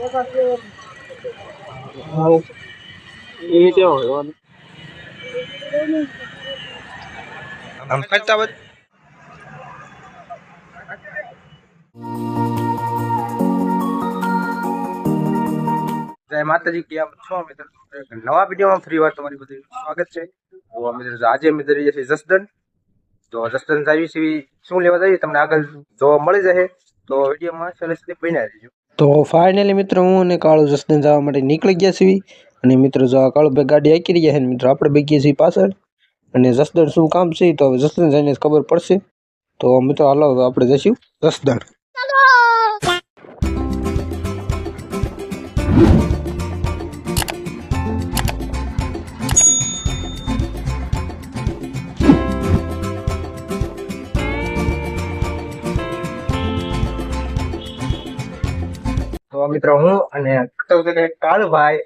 એ કેવો હોય આમ ફરતા બધ જય માતાજી કેમ છો મિત્ર એક નવા વિડીયોમાં ફરી વાર તમારી બધું સ્વાગત છે તો મિત્ર આજે મિત્ર રહીએ છીએ જસદન તો જસદન આવી છે શું લેવા જઈએ તમને આગળ જોવા મળી જશે તો વિડીયોમાં છેલ્લે સુધી બન્યા રહેજો તો ફાઇનલી મિત્રો હું અને કાળુ જસદન જવા માટે નીકળી ગયા છીએ. અને મિત્રો જો આ કાળુ ભાઈ ગાડી આકી રહ્યા છે મિત્રો આપણે બેગીએ છીએ પાછળ. અને જસદણ શું કામ છે તો હવે જસદણ જઈને ખબર પડશે. તો મિત્રો હાલો હવે આપણે જઈશું જસદણ. તો મિત્રો હું અને કાળુભાઈ.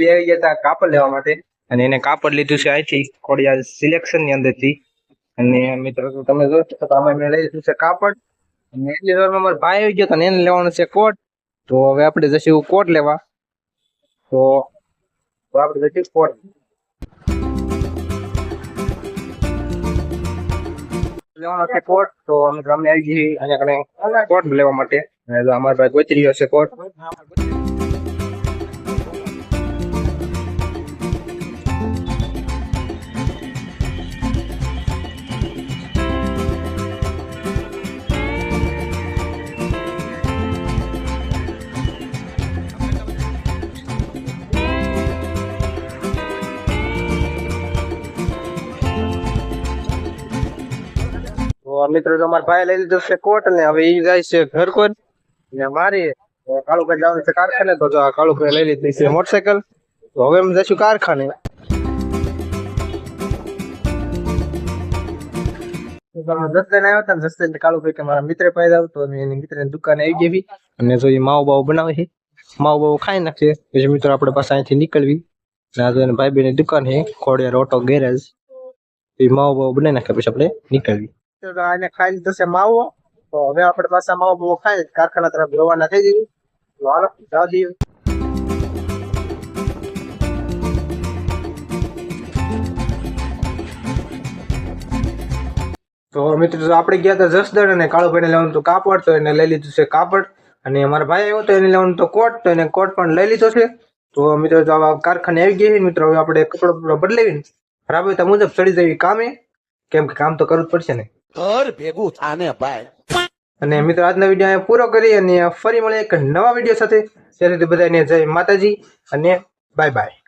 બે આવી ગયા કાપડ લેવા માટે અને એને કાપડ લીધું છે અહીંથી ખોડિયા સિલેક્શનની અંદરથી. અને મિત્રો તમે જોશો તો અમે લઈ લીધું છે કાપડ. અને એટલી વારમાં મારો ભાઈ આવી ગયો તો એને લેવાનું છે કોટ. તો હવે આપણે જશું કોટ લેવા. તો આપણે જશું કોટ. લેવાનો છે તો અમે ગામે આવી જઈએ અહીંયા કણે કોટ લેવા માટે. અમારા ભાઈ ગોતી હશે કોટ તો મિત્રો તો અમારા ભાઈ લઈ લીધો છે કોટ અને હવે એ જાય છે ઘર કોર ને મારી કાળુભાઈ જવાનું છે કારખાને, તો જો આ કાળુભાઈ લઈ લીધી છે મોટરસાયકલ. તો હવે અમે જઈશું કારખાને. તો તમે જસદન આવ્યા હતા ને જસદન કાળુભાઈ કે મારા મિત્ર પાસે આવ તો અમે એની મિત્રની દુકાને આવી ગઈ. અને જો એ માવો બાવો બનાવે છે. માવો બાવો ખાઈ નાખશે પછી મિત્રો આપણે પાસે અહીંથી નીકળવી. ને આ જો એના ભાઈ બેની દુકાન છે, ખોડિયાર ઓટો ગેરેજ એ માવો બાવો બનાવી નાખે, પછી આપણે નીકળવી. તો આને ખાઈ લીધો છે માવો. તો હવે આપણે પાછા માવો બહુ ખાઈ કારખાના તરફ રવાના થઈ જઈએ. તો હાલો, જવા દઈએ. તો મિત્રો આપણે ગયા હતા જસદણ અને કાળુભાઈને લેવાનું તો કાપડ, તો એને લઈ લીધું છે કાપડ. અને અમારા ભાઈ આવ્યો તો એને લેવાનું તો કોટ, તો એને કોટ પણ લઈ લીધો છે. તો મિત્રો આવા કારખાને આવી ગયા છે મિત્રો, હવે આપણે કપડો બદલાવીને, રાબેતા મુજબ ચડી જવી કામે. કેમ કે કામ તો કરવું જ પડશે ને. ઘર ભેગું થાને ભાઈ. અને મિત્રો, આજનો વીડિયો પૂરો કરી અને ફરી મળે એક નવા વીડિયો સાથે. ત્યારે બધાને જય માતાજી અને બાય બાય